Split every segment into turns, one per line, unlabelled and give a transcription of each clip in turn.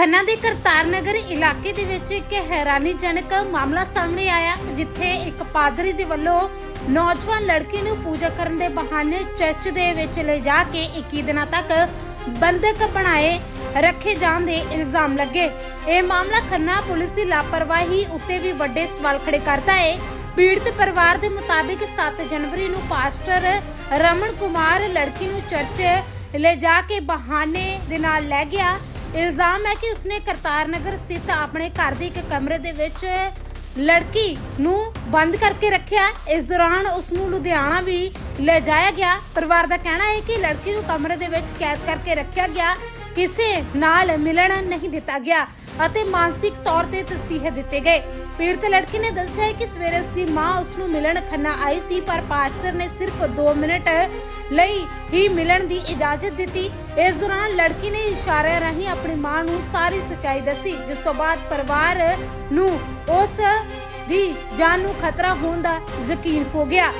ਖੰਨਾ ਦੇ ਕਰਤਾਰ ਨਗਰ ਇਲਾਕੇ ਦੇ ਵਿੱਚ ਇੱਕ ਹੈਰਾਨੀਜਨਕ ਮਾਮਲਾ ਸਾਹਮਣੇ ਆਇਆ, ਜਿੱਥੇ ਇੱਕ ਪਾਦਰੀ ਦੇ ਵੱਲੋਂ ਨੌਜਵਾਨ ਲੜਕੀ ਨੂੰ ਪੂਜਾ ਕਰਨ ਦੇ ਬਹਾਨੇ ਚਰਚ ਦੇ ਵਿੱਚ ਲੈ ਜਾ ਕੇ 21 ਦਿਨਾਂ ਤੱਕ ਬੰਦਕ ਬਣਾਏ ਰੱਖੇ ਜਾਣ ਦੇ ਇਲਜ਼ਾਮ ਲੱਗੇ। ਇਹ ਮਾਮਲਾ ਖੰਨਾ ਪੁਲਿਸ ਦੀ ਲਾਪਰਵਾਹੀ ਉੱਤੇ ਵੀ ਵੱਡੇ ਸਵਾਲ ਖੜੇ ਕਰਦਾ ਹੈ ਪੀੜਤ ਪਰਿਵਾਰ ਦੇ ਮੁਤਾਬਿਕ 7 ਜਨਵਰੀ ਨੂੰ ਪਾਸਟਰ ਰਮਨ ਕੁਮਾਰ ਲੜਕੀ ਨੂੰ ਚਰਚ ਲੈ ਜਾ ਕੇ ਬਹਾਨੇ ਦੇ ਨਾਲ ਲੈ ਗਿਆ। ਇਲਜ਼ਾਮ ਹੈ ਕਿ ਉਸਨੇ ਕਰਤਾਰ ਨਗਰ ਸਥਿਤ ਆਪਣੇ ਘਰ ਦੇ ਇੱਕ ਕਮਰੇ ਦੇ ਵਿੱਚ ਲੜਕੀ ਨੂੰ ਬੰਦ ਕਰਕੇ ਰੱਖਿਆ। ਇਸ ਦੌਰਾਨ ਉਸ ਨੂੰ ਲੁਧਿਆਣਾ ਵੀ ਲੈ ਜਾਇਆ ਗਿਆ। ਪਰਿਵਾਰ ਦਾ ਕਹਿਣਾ ਹੈ ਕਿ ਲੜਕੀ ਨੂੰ ਕਮਰੇ ਦੇ ਵਿੱਚ ਕੈਦ ਕਰਕੇ ਰੱਖਿਆ ਗਿਆ। ਕਿਸੇ ਨਾਲ ਮਿਲਣ ਨਹੀਂ ਦਿੱਤਾ ਗਿਆ ਅਤੇ ਮਾਨਸਿਕ ਤੌਰ ਤੇ ਤਸੀਹੇ ਦਿੱਤੇ ਗਏ। ਪੀੜਤ ਲੜਕੀ ਨੇ ਦੱਸਿਆ ਕਿ ਸਵੇਰੇ ਉਸ ਦੀ ਮਾਂ ਉਸ ਨੂੰ ਮਿਲਣ ਖੰਨਾ ਆਈ ਸੀ, ਪਰ ਪਾਸਟਰ ਨੇ ਸਿਰਫ 2 ਮਿੰਟ ਲਈ ਹੀ ਮਿਲਣ ਦੀ ਇਜਾਜ਼ਤ ਦਿੱਤੀ। ਇਸ ਦੌਰਾਨ ਲੜਕੀ ਨੇ ਇਸ਼ਾਰਿਆਂ ਰਾਹੀਂ ਆਪਣੀ ਮਾਂ ਨੂੰ ਸਾਰੀ ਸੱਚਾਈ ਦੱਸੀ, ਜਿਸ ਤੋਂ ਬਾਅਦ ਪਰਿਵਾਰ ਨੂੰ ਉਸ ਦੀ ਜਾਨ ਨੂੰ ਖਤਰਾ ਹੋਣ ਦਾ ਯਕੀਨ ਹੋ ਗਿਆ।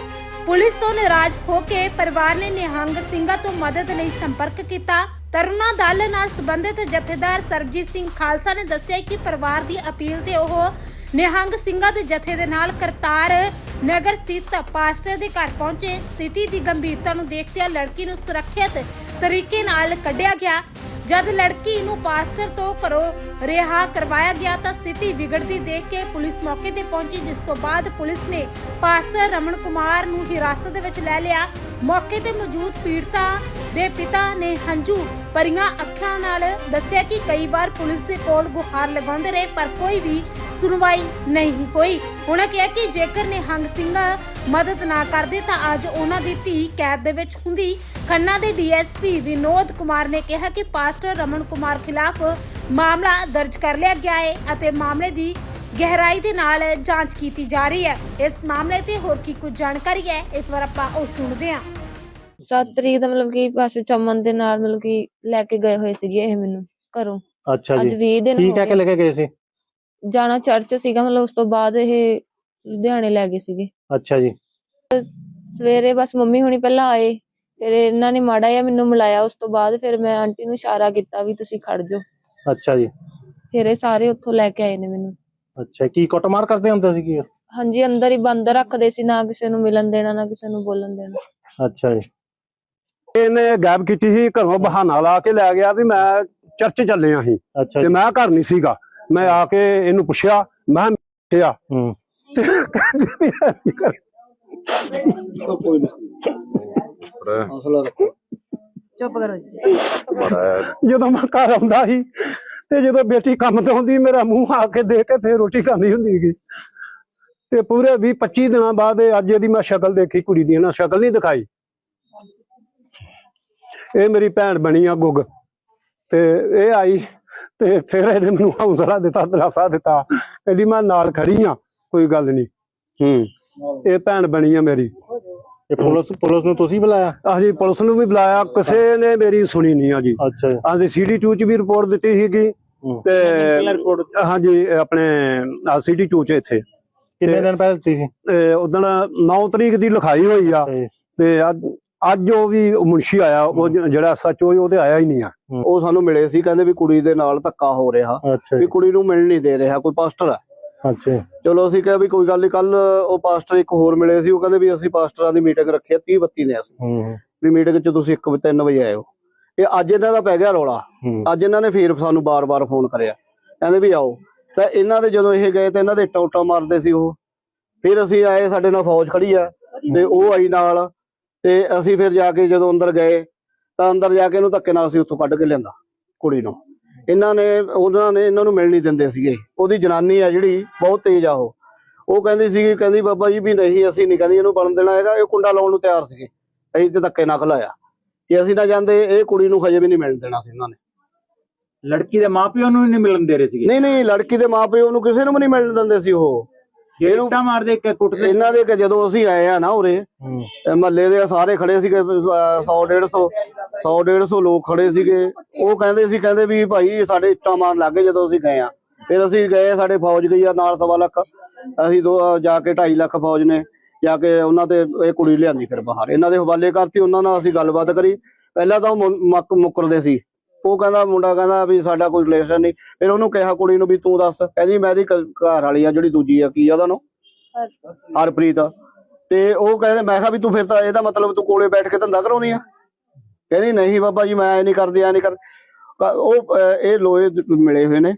ਪੁਲਿਸ ਤੋਂ ਨਾਰਾਜ਼ ਹੋ ਕੇ ਪਰਿਵਾਰ ਨੇ ਨਿਹੰਗ ਸਿੰਘਾਂ ਤੋਂ ਮਦਦ ਲਈ ਸੰਪਰਕ ਕੀਤਾ। ਤਰੁਣਾ ਦਲ ਨਾਲ ਸੰਬੰਧਿਤ ਜਥੇਦਾਰ ਸਰਬਜੀਤ ਸਿੰਘ ਖਾਲਸਾ ਨੇ ਦੱਸਿਆ ਕਿ ਪਰਿਵਾਰ ਦੀ ਅਪੀਲ ਤੇ ਉਹ ਨਿਹੰਗ ਸਿੰਘਾਂ ਦੇ ਜਥੇ ਦੇ ਨਾਲ ਕਰਤਾਰ ਨਗਰ ਸਥਿਤ ਪਾਸਟਰ ਦੇ ਘਰ ਪਹੁੰਚੇ। ਸਥਿਤੀ ਦੀ ਗੰਭੀਰਤਾ ਨੂੰ ਦੇਖਦਿਆਂ ਲੜਕੀ ਨੂੰ ਸੁਰੱਖਿਅਤ ਤਰੀਕੇ ਨਾਲ ਕੱਢਿਆ ਗਿਆ। ਜਦ ਲੜਕੀ ਨੂੰ ਪਾਸਟਰ ਤੋਂ ਘਰੋਂ ਰਿਹਾ ਕਰਵਾਇਆ ਗਿਆ ਤਾਂ ਸਥਿਤੀ ਵਿਗੜਦੀ ਦੇਖ ਕੇ ਪੁਲਿਸ ਮੌਕੇ ਤੇ ਪਹੁੰਚੀ, ਜਿਸ ਤੋਂ ਬਾਅਦ ਪੁਲਿਸ ਨੇ ਪਾਸਟਰ ਰਮਨ ਕੁਮਾਰ ਨੂੰ ਹਿਰਾਸਤ ਦੇ ਵਿੱਚ ਲੈ ਲਿਆ। ਮੌਕੇ ਤੇ ਮੌਜੂਦ ਪੀੜਤਾ ਦੇ ਪਿਤਾ ਨੇ ਹੰਝੂ ਪਰੀਆਂ ਅੱਖਾਂ ਨਾਲ ਦੱਸਿਆ ਕਿ ਕਈ ਵਾਰ ਪੁਲਿਸ ਦੇ ਕੋਲ ਗੁਹਾਰ ਲਗਾਉਂਦੇ ਰਹੇ, ਪਰ ਕੋਈ ਵੀ ਸੁਣਵਾਈ ਨਹੀਂ ਹੋਈ। ਉਹਨਾਂ ਕਿਹਾ ਕਿ ਜੇਕਰ ਨਿਹੰਗ ਸਿੰਘ ਮਦਦ ਨਾ ਕਰਦੇ ਤਾਂ ਅੱਜ ਉਹਨਾਂ ਦੀ ਧੀ ਕੈਦ ਦੇ ਵਿੱਚ ਹੁੰਦੀ। ਖੰਨਾ ਦੇ ਡੀਐਸਪੀ ਵਿਨੋਦ ਕੁਮਾਰ ਨੇ ਕਿਹਾ ਕਿ ਪਾਸਟਰ ਰਮਨ ਕੁਮਾਰ ਖਿਲਾਫ ਮਾਮਲਾ ਦਰਜ ਕਰ ਲਿਆ ਗਿਆ ਹੈ ਅਤੇ ਮਾਮਲੇ ਦੀ ਗਹਿਰਾਈ ਦੇ ਨਾਲ ਜਾਂਚ ਕੀਤੀ ਜਾ ਰਹੀ ਹੈ। ਇਸ ਮਾਮਲੇ ਤੇ ਹੋਰ ਕੀ ਕੁਝ ਜਾਣਕਾਰੀ ਹੈ ਇੱਕ ਵਾਰ ਆਪਾਂ ਉਹ ਸੁਣਦੇ ਹਾਂ।
7 ਤਰੀਕ ਦਾ ਮਤਲਬ ਕਿ ਬਸ ਚਮਨ ਦੇ ਨਾਲ ਮਤਲਬ ਕਿ ਲੈ ਕੇ ਗਏ ਹੋਏ ਸੀਗੇ ਇਹ ਮੈਨੂੰ ਘਰੋਂ।
ਅੱਛਾ
ਅੱਜ
ਜੀ
20 ਦਿਨ
ਕੀ
ਹੋ
ਕੇ
ਗਏ।
ਲੈ ਕੇ ਗਏ ਸੀ?
ਜਾਣਾ ਚਰਚ ਸੀਗਾ ਮਤਲਬ ਉਸ ਤੋਂ ਬਾਅਦ ਇਹ ਲੁਧਿਆਣੇ ਲੈ ਗਏ ਸੀਗੇ।
ਅੱਛਾ ਜੀ।
ਸਵੇਰੇ ਬਸ ਮੰਮੀ ਹੁਣੀ ਪਹਿਲਾਂ ਆਏ ਫਿਰ ਇਹਨਾਂ ਨੇ ਮਾੜਾ ਜਿਹਾ ਮੈਨੂੰ ਮਿਲਾਇਆ ਉਸ ਤੋਂ ਬਾਅਦ ਫਿਰ ਮੈਂ ਆਂਟੀ ਨੂੰ ਇਸ਼ਾਰਾ ਕੀਤਾ ਵੀ ਤੁਸੀਂ ਖੜ ਜਾਓ।
ਅੱਛਾ ਜੀ।
ਫਿਰ ਇਹ ਸਾਰੇ ਉੱਥੋਂ ਲੈ ਕੇ ਆਏ ਨੇ ਮੈਨੂੰ।
ਅੱਛਾ ਕੀ ਕੁੱਟਮਾਰ ਕਰਦੇ ਹੁੰਦੇ ਸੀ ਕੀ
ਹਾਂਜੀ ਅੰਦਰ ਹੀ ਬੰਦ ਰੱਖਦੇ ਸੀ ਨਾ ਕਿਸੇ ਨੂੰ ਮਿਲਣ ਦੇਣਾ ਨਾ ਕਿਸੇ ਨੂੰ ਬੋਲਣ ਦੇਣਾ।
ਅੱਛਾ ਜੀ।
ਇਹਨੇ ਗਾਇਬ ਕੀਤੀ ਸੀ ਘਰੋਂ ਬਹਾਨਾ ਲਾ ਕੇ ਲੈ ਗਿਆ ਵੀ ਮੈਂ ਚਰਚ ਚੱਲਿਆ ਸੀ
ਅੱਛਾ
ਤੇ ਮੈਂ ਘਰ ਨਹੀਂ ਸੀਗਾ। ਮੈਂ ਆ ਕੇ ਇਹਨੂੰ ਪੁੱਛਿਆ ਮੈਂ ਕਿਹਾ
ਹੂੰ।
ਤੇ ਕਹਿੰਦੀ ਵੀ ਐਂ ਨੀ ਕਰ।
ਚੁੱਪ ਕਰੋ ਜੀ।
ਜਦੋਂ ਮੈਂ ਘਰ ਆਉਂਦਾ ਸੀ ਤੇ ਜਦੋਂ ਬੇਟੀ ਕੰਮ ਤੋਂ ਆਉਂਦੀ ਮੇਰਾ ਮੂੰਹ ਆ ਕੇ ਦੇਖ ਕੇ ਫੇਰ ਰੋਟੀ ਖਾਂਦੀ ਹੁੰਦੀ ਸੀ। ਤੇ ਪੂਰੇ 20 25 ਦਿਨਾਂ ਬਾਅਦ ਇਹ ਅੱਜ ਇਹਦੀ ਮੈਂ ਸ਼ਕਲ ਦੇਖੀ ਕੁੜੀ ਦੀ ਨਾ ਸ਼ਕਲ ਨਹੀਂ ਦਿਖਾਈ। ਇਹ ਮੇਰੀ ਭੈਣ ਬਣੀ ਆ ਗੁੱਗ। ਤੇ ਇਹ ਆਈ ਤੇ ਫਿਰ ਇਹਨੇ ਮੈਨੂੰ ਹੌਸਲਾ ਦਿੱਤਾ ਦਿਲਾਸਾ ਦਿੱਤਾ। ਕਹਿੰਦੀ ਮੈਂ ਨਾਲ ਖੜੀ ਆ ਕੋਈ ਗੱਲ ਨਹੀਂ ਹੂੰ ਇਹ ਭੈਣ ਬਣੀ ਆ ਮੇਰੀ।
ਇਹ ਪੁਲਿਸ ਪੁਲਿਸ ਨੂੰ ਤੁਸੀਂ ਬੁਲਾਇਆ?
ਅਸੀਂ ਪੁਲਿਸ ਨੂੰ ਵੀ ਬੁਲਾਇਆ ਕਿਸੇ ਨੇ ਮੇਰੀ ਸੁਣੀ ਨਹੀਂ ਆ ਜੀ।
ਅੱਛਾ ਜੀ।
ਅਸੀਂ ਸੀਡੀ 2 ਚ ਵੀ ਰਿਪੋਰਟ ਦਿੱਤੀ ਸੀਗੀ
ਹੂੰ।
ਤੇ ਹਾਂਜੀ ਆਪਣੇ ਸੀਡੀ 2 ਚ ਇੱਥੇ।
ਕਿੰਨੇ ਦਿਨ ਪਹਿਲਾਂ ਦਿੱਤੀ ਸੀ?
ਉਦੋਂ 9 ਤਰੀਕ ਦੀ ਲਿਖਾਈ ਹੋਈ ਆ।
ਤੇ
ਤੇ ਅੱਜ ਅੱਜ ਉਹ ਵੀ ਮੁਨਸ਼ੀ ਆਇਆ ਉਹ ਜਿਹੜਾ ਸੱਚੋ ਉਹ ਤੇ ਆਇਆ ਹੀ ਨਹੀਂ ਆ।
ਉਹ ਸਾਨੂੰ ਮਿਲੇ ਸੀ ਕਹਿੰਦੇ ਵੀ ਕੁੜੀ ਦੇ ਨਾਲ ਧੱਕਾ ਹੋ ਰਿਹਾ ਵੀ ਕੁੜੀ ਨੂੰ ਮਿਲ ਨਹੀਂ ਦੇ ਰਿਹਾ ਕੋਈ ਪਾਸਟਰ ਹੈ
ਅੱਛਾ
ਚਲੋ ਅਸੀਂ ਕਿਹਾ ਵੀ ਕੋਈ ਗੱਲ ਨਹੀਂ ਕੱਲ ਉਹ ਪਾਸਟਰ ਇੱਕ ਹੋਰ ਮਿਲੇ ਸੀ ਉਹ ਕਹਿੰਦੇ ਵੀ ਅਸੀਂ ਪਾਸਟਰਾਂ ਦੀ ਮੀਟਿੰਗ ਰੱਖੀ ਆ 30 32 ਨੇ ਅਸੀਂ। ਵੀ ਮੀਟਿੰਗ 'ਚ ਤੁਸੀਂ 1 3 ਵਜੇ ਆਇਓ। ਇਹ ਅੱਜ ਇਹਨਾਂ ਦਾ ਪੈ ਗਿਆ ਰੌਲਾ। ਅੱਜ ਇਹਨਾਂ ਨੇ ਫੇਰ ਸਾਨੂੰ ਬਾਰ-ਬਾਰ ਫੋਨ ਕਰਿਆ। ਕਹਿੰਦੇ ਵੀ ਆਓ। ਤਾਂ ਇਹਨਾਂ ਦੇ ਜਦੋਂ ਇਹ ਗਏ ਤਾਂ ਇਹਨਾਂ ਦੇ ਇੱਟਾਂ ਉੱਟਾਂ ਮਾਰਦੇ ਸੀ ਉਹ। ਫਿਰ ਅਸੀਂ ਆਏ ਸਾਡੇ ਨਾਲ ਫੌਜ ਖੜੀ ਆ ਤੇ ਉਹ ਆਈ ਨਾਲ। ਤੇ ਅਸੀਂ ਫਿਰ ਜਾ ਕੇ ਜਦੋਂ ਅੰਦਰ ਗਏ ਤਾਂ ਅੰਦਰ ਜਾ ਕੇ ਇਹਨੂੰ ਧੱਕੇ ਨਾਲ ਅਸੀਂ ਉੱਥੋਂ ਕੱਢ ਕੇ ਲਿਆਂਦਾ ਕੁੜੀ ਨੂੰ। ਇਹਨਾਂ ਨੇ ਉਹਨਾਂ ਨੇ ਇਹਨਾਂ ਨੂੰ ਮਿਲ ਨਹੀਂ ਦਿੰਦੇ ਸੀਗੇ। ਉਹਦੀ ਜਨਾਨੀ ਆ ਜਿਹੜੀ ਬਹੁਤ ਤੇਜ਼ ਆ ਉਹ। ਉਹ ਕਹਿੰਦੀ ਸੀਗੀ ਕਹਿੰਦੀ ਬਾਬਾ ਜੀ ਵੀ ਨਹੀਂ ਅਸੀਂ ਨਹੀਂ ਕਹਿੰਦੀ ਇਹਨੂੰ ਬਣਨ ਦੇਣਾ ਹੈਗਾ। ਇਹ ਕੁੰਡਾ ਲਾਉਣ ਨੂੰ ਤਿਆਰ ਸੀਗੇ। ਅਸੀਂ ਤੇ ਧੱਕੇ ਨਾਲ ਖਲਾਇਆ। ਕਿ ਅਸੀਂ ਨਾ ਜਾਂਦੇ ਇਹ ਕੁੜੀ ਨੂੰ ਹਜੇ ਵੀ ਨਹੀਂ ਮਿਲਣ ਦੇਣਾ ਸੀ ਇਹਨਾਂ ਨੇ।
ਲੜਕੀ ਦੇ ਮਾਪਿਓ ਨੂੰ ਨਹੀਂ ਮਿਲਣ ਦੇ ਰਹੇ ਸੀਗੇ?
ਨਹੀਂ ਨਹੀਂ ਲੜਕੀ ਦੇ ਮਾਪਿਓ ਨੂੰ ਕਿਸੇ ਨੂੰ ਵੀ ਨਹੀਂ ਮਿਲਣ ਦਿੰਦੇ ਸੀ ਉਹ। ਇਹਨੂੰ-
ਇੱਟਾਂ ਮਾਰਦੇ ਕਿ? ਕੁੱਟਦੇ
ਇਹਨਾਂ ਦੇ ਕਿ ਜਦੋਂ ਅਸੀਂ ਆਏ ਆ ਨਾ ਉਰੇ ਮਹੱਲੇ ਦੇ ਸਾਰੇ ਖੜੇ ਸੀਗੇ 100 150 100 150 ਲੋਕ ਖੜੇ ਸੀਗੇ। ਉਹ ਕਹਿੰਦੇ ਸੀ ਕਹਿੰਦੇ ਵੀ ਭਾਈ ਸਾਡੇ ਇੱਟਾਂ ਮਾਰਨ ਲੱਗੇ ਜਦੋਂ ਅਸੀਂ ਗਏ ਆ। ਫਿਰ ਅਸੀਂ ਗਏ ਸਾਡੇ ਫੌਜ ਗਈ ਆ ਨਾਲ ਸਵਾ ਲੱਖ। ਅਸੀਂ ਦੋ ਜਾ ਕੇ 2.5 ਲੱਖ ਫੌਜ ਨੇ ਜਾ ਕੇ ਉਹਨਾਂ ਤੇ ਇਹ ਕੁੜੀ ਲਿਆਂਦੀ ਫਿਰ ਬਾਹਰ। ਇਹਨਾਂ ਦੇ ਹਵਾਲੇ ਕਰਤੀ ਉਹਨਾਂ ਨਾਲ ਅਸੀਂ ਗੱਲਬਾਤ ਕਰੀ। ਪਹਿਲਾਂ ਤਾਂ ਉਹ ਮੁੱਕਰਦੇ ਸੀ। ਉਹ ਕਹਿੰਦਾ ਮੁੰਡਾ ਕਹਿੰਦਾ ਵੀ ਸਾਡਾ ਕੋਈ ਰਿਲੇਸ਼ਨ ਨਹੀਂ। ਫਿਰ ਉਹਨੂੰ ਕਿਹਾ ਕੁੜੀ ਨੂੰ ਵੀ ਤੂੰ ਦੱਸ। ਕਹਿੰਦੀ ਮੈਂ ਕ- ਘਰ ਵਾਲੀ ਆ ਜਿਹੜੀ ਦੂਜੀ ਆ ਕੀ ਆ ਉਹਦਾ ਨਾਮ? ਹਰਪ੍ਰੀਤ। ਤੇ ਉਹ ਕਹਿੰਦੇ ਮੈਂ ਕਿਹਾ ਵੀ ਤੂੰ ਫਿਰ ਤਾਂ ਇਹਦਾ ਮਤਲਬ ਤੂੰ ਕੋਲੇ ਬੈਠ ਕੇ ਧੰਦਾ ਕਰਾਉਣੀ ਆ। ਕਹਿੰਦੀ ਨਹੀਂ ਬਾਬਾ ਜੀ ਮੈਂ ਐ ਨਹੀਂ ਕਰਦੀ ਐ ਨਹੀਂ ਕਰ। ਉਹ ਇਹ ਲੋਏ ਦ- ਮਿਲੇ ਹੋਏ ਨੇ।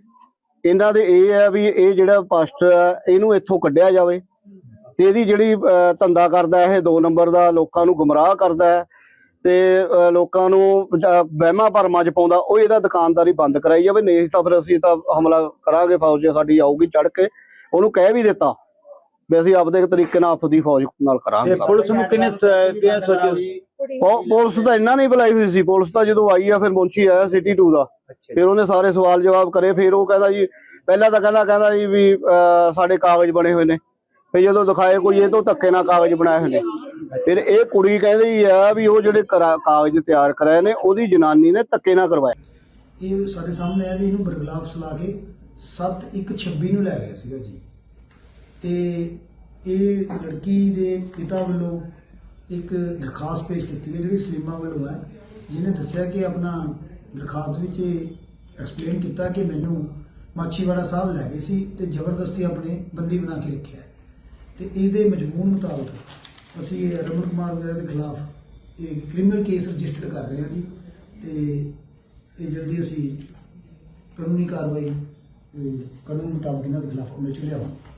ਇਹਨਾਂ ਦੇ ਇਹ ਹੈ ਵੀ ਇਹ ਜਿਹੜਾ ਪਾਸਟਰ ਆ ਇਹਨੂੰ ਇੱਥੋਂ ਕੱਢਿਆ ਜਾਵੇ। ਤੇ ਇਹਦੀ ਜਿਹੜੀ ਧੰਦਾ ਕਰਦਾ ਇਹ ਦੋ ਨੰਬਰ ਦਾ ਲੋਕਾਂ ਨੂੰ ਗੁੰਮਰਾਹ ਕਰਦਾ ਹੈ। ਤੇ ਲੋਕਾਂ ਨੂੰ ਵਹਿਮਾਂ ਭਰਮਾਂ ਚ ਪਾਉਂਦਾ ਉਹ ਇਹਦਾ ਦੁਕਾਨਦਾਰੀ ਬੰਦ ਕਰਾਈ ਜਾਵੇ। ਨਹੀਂ ਤਾਂ ਫਿਰ ਅਸੀਂ ਤਾਂ ਹਮਲਾ ਕਰਾਂਗੇ ਫੌਜ ਸਾਡੀ ਆਊਗੀ ਚੜ ਕੇ। ਉਹਨੂੰ ਕਹਿ ਵੀ ਦਿੱਤਾ ਵੀ ਅਸੀਂ ਆਪਦੇ ਤਰੀਕੇ ਨਾਲ ਆਪਦੀ ਫੌਜ ਨਾਲ ਕਰਾਂਗੇ।
ਪੁਲਿਸ ਨੂੰ ਕਿਨੇ ਸੋਚਿਆ
ਪੁਲਿਸ ਤਾਂ ਇੰਨਾ ਨਹੀਂ ਬੁਲਾਈ ਹੋਈ ਸੀ। ਪੁਲਿਸ ਤਾਂ ਜਦੋਂ ਆਈ ਆ ਫਿਰ ਮੁੰਸ਼ੀ ਆਇਆ ਸਿਟੀ 2 ਦਾ। ਫਿਰ ਉਹਨੇ ਸਾਰੇ ਸਵਾਲ ਜਵਾਬ ਕਰੇ। ਫਿਰ ਉਹ ਕਹਿੰਦਾ ਜੀ ਪਹਿਲਾਂ ਤਾਂ ਕਹਿੰਦਾ ਕਹਿੰਦਾ ਜੀ ਵੀ ਸਾਡੇ ਕਾਗਜ਼ ਬਣੇ ਹੋਏ ਨੇ। ਫਿਰ ਜਦੋਂ ਦਿਖਾਏ ਕੋਈ ਇਹ ਤੋਂ ਧੱਕੇ ਨਾਲ ਕਾਗਜ਼ ਬਣਾਏ ਹੋਏ ਨੇ। ਫਿਰ ਇਹ ਕੁੜੀ ਕਹਿੰਦੀ ਆ ਵੀ ਉਹ ਜਿਹੜੇ ਕਾਗਜ਼ ਤਿਆਰ ਕਰਾਏ ਨੇ, ਉਹਦੀ ਜਨਾਨੀ ਨੇ ਧੱਕੇ ਨਾਲ ਕਰਵਾਏ
ਇਹ ਸਾਡੇ ਸਾਹਮਣੇ ਆ ਵੀ ਇਹਨੂੰ ਬਰਗਲਾਫ ਲਾ ਕੇ 7126 ਨੂੰ ਲੈ ਗਿਆ ਸੀਗਾ ਜੀ ਤੇ ਇਹ ਲੜਕੀ ਦੇ ਪਿਤਾ ਵੱਲੋਂ ਇੱਕ ਦਰਖਾਸਤ ਪੇਸ਼ ਕੀਤੀ ਹੈ ਜਿਹੜੀ ਸਲੀਮਾ ਵੱਲੋਂ ਹੈ, ਜਿਹਨੇ ਦੱਸਿਆ ਕਿ ਆਪਣਾ ਦਰਖਾਸਤ ਵਿੱਚ ਐਕਸਪਲੇਨ ਕੀਤਾ ਕਿ ਮੈਨੂੰ ਮਾਛੀਵਾੜਾ ਸਾਹਿਬ ਲੈ ਗਏ ਸੀ ਤੇ ਜ਼ਬਰਦਸਤੀ ਆਪਣੇ ਬੰਦੀ ਬਣਾ ਕੇ ਰੱਖਿਆ ਹੈ। ਤੇ ਇਹਦੇ ਮਜਮੂਨ ਮੁਤਾਬਕ ਅਸੀਂ ਰਮਨ ਕੁਮਾਰ ਵਗੈਰਾ ਦੇ ਖਿਲਾਫ ਇਹ ਕ੍ਰਿਮੀਨਲ ਕੇਸ ਰਜਿਸਟਰਡ ਕਰ ਰਹੇ ਹਾਂ ਜੀ ਤੇ ਇਹ ਜਲਦੀ ਅਸੀਂ ਕਾਨੂੰਨੀ ਕਾਰਵਾਈ ਅਹ, ਕਾਨੂੰਨ ਮੁਤਾਬਕ ਇਹਨਾਂ ਦੇ ਖਿਲਾਫ ਅਮਲ ਚ ਲਿਆਵਾਂਗੇ।